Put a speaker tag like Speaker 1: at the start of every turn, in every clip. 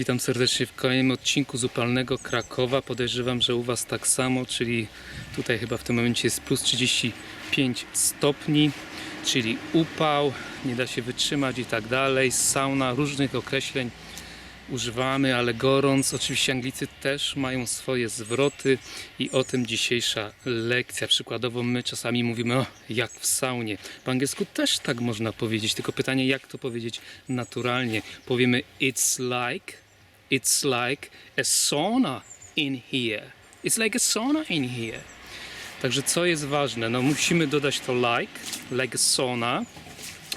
Speaker 1: Witam serdecznie w kolejnym odcinku z upalnego Krakowa. Podejrzewam, że u Was tak samo, czyli tutaj chyba w tym momencie jest plus 35 stopni, czyli upał, nie da się wytrzymać i tak dalej. Sauna, różnych określeń używamy, ale gorąc. Oczywiście Anglicy też mają swoje zwroty i o tym dzisiejsza lekcja. Przykładowo my czasami mówimy o, jak w saunie. Po angielsku też tak można powiedzieć, tylko pytanie jak to powiedzieć naturalnie. Powiemy it's like, it's like a sauna in here. It's like a sauna in here. Także co jest ważne? No musimy dodać to like, like a sauna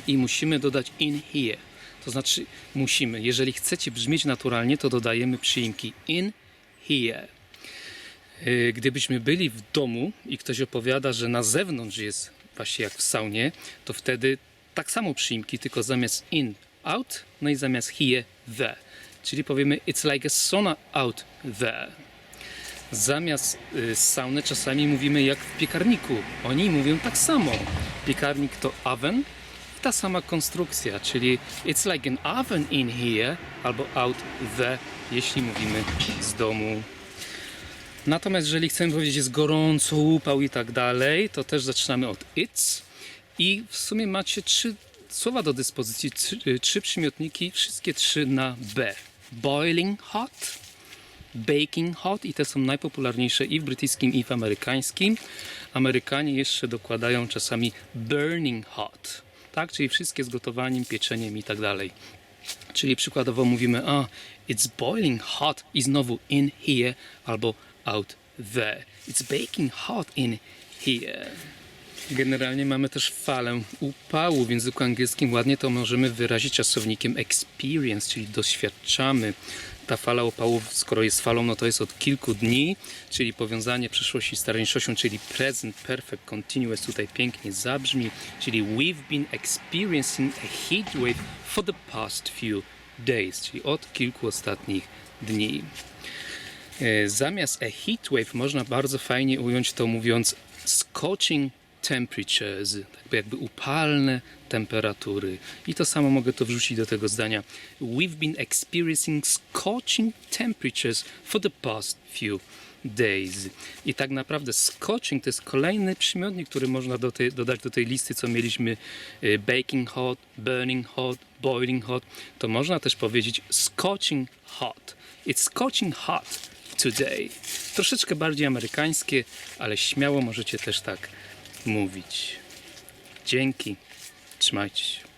Speaker 1: i musimy dodać in here. To znaczy musimy, jeżeli chcecie brzmieć naturalnie, to dodajemy przyimki in here. Yy, Gdybyśmy byli w domu i ktoś opowiada, że na zewnątrz jest właśnie jak w saunie, to wtedy tak samo przyimki, tylko zamiast in, out, no i zamiast here, the. Czyli powiemy it's like a sauna out there. Zamiast y, czasami mówimy jak w piekarniku. Oni mówią tak samo. Piekarnik to oven, ta sama konstrukcja, czyli it's like an oven in here albo out the, jeśli mówimy z domu. Natomiast jeżeli chcemy powiedzieć jest gorąco, upał i tak dalej, to też zaczynamy od it's i w sumie macie trzy słowa do dyspozycji, trzy, trzy przymiotniki, wszystkie trzy na B. Boiling hot, baking hot i te są najpopularniejsze i w brytyjskim i w amerykańskim. Amerykanie jeszcze dokładają czasami burning hot, tak, czyli wszystkie z gotowaniem, pieczeniem i tak dalej. Czyli przykładowo mówimy, a it's boiling hot i znowu in here albo out there. It's baking hot in here. Generalnie mamy też falę upału w języku angielskim. Ładnie to możemy wyrazić czasownikiem experience, czyli doświadczamy. Ta fala upałów, skoro jest falą, no to jest od kilku dni, czyli powiązanie przyszłości z teraźniejszością, czyli present perfect continuous tutaj pięknie zabrzmi, czyli we've been experiencing a heat wave for the past few days, czyli od kilku ostatnich dni. E, Zamiast a heat wave można bardzo fajnie ująć to mówiąc scorching temperatures, jakby, jakby upalne temperatury. I to samo mogę to wrzucić do tego zdania. We've been experiencing scorching temperatures for the past few days. I tak naprawdę scorching to jest kolejny przymiotnik, który można do tej, dodać do tej listy, co mieliśmy e, baking hot, burning hot, boiling hot. To można też powiedzieć scorching hot. It's scorching hot today. Troszeczkę bardziej amerykańskie, ale śmiało możecie też tak mówić. Dzięki. Trzymajcie się.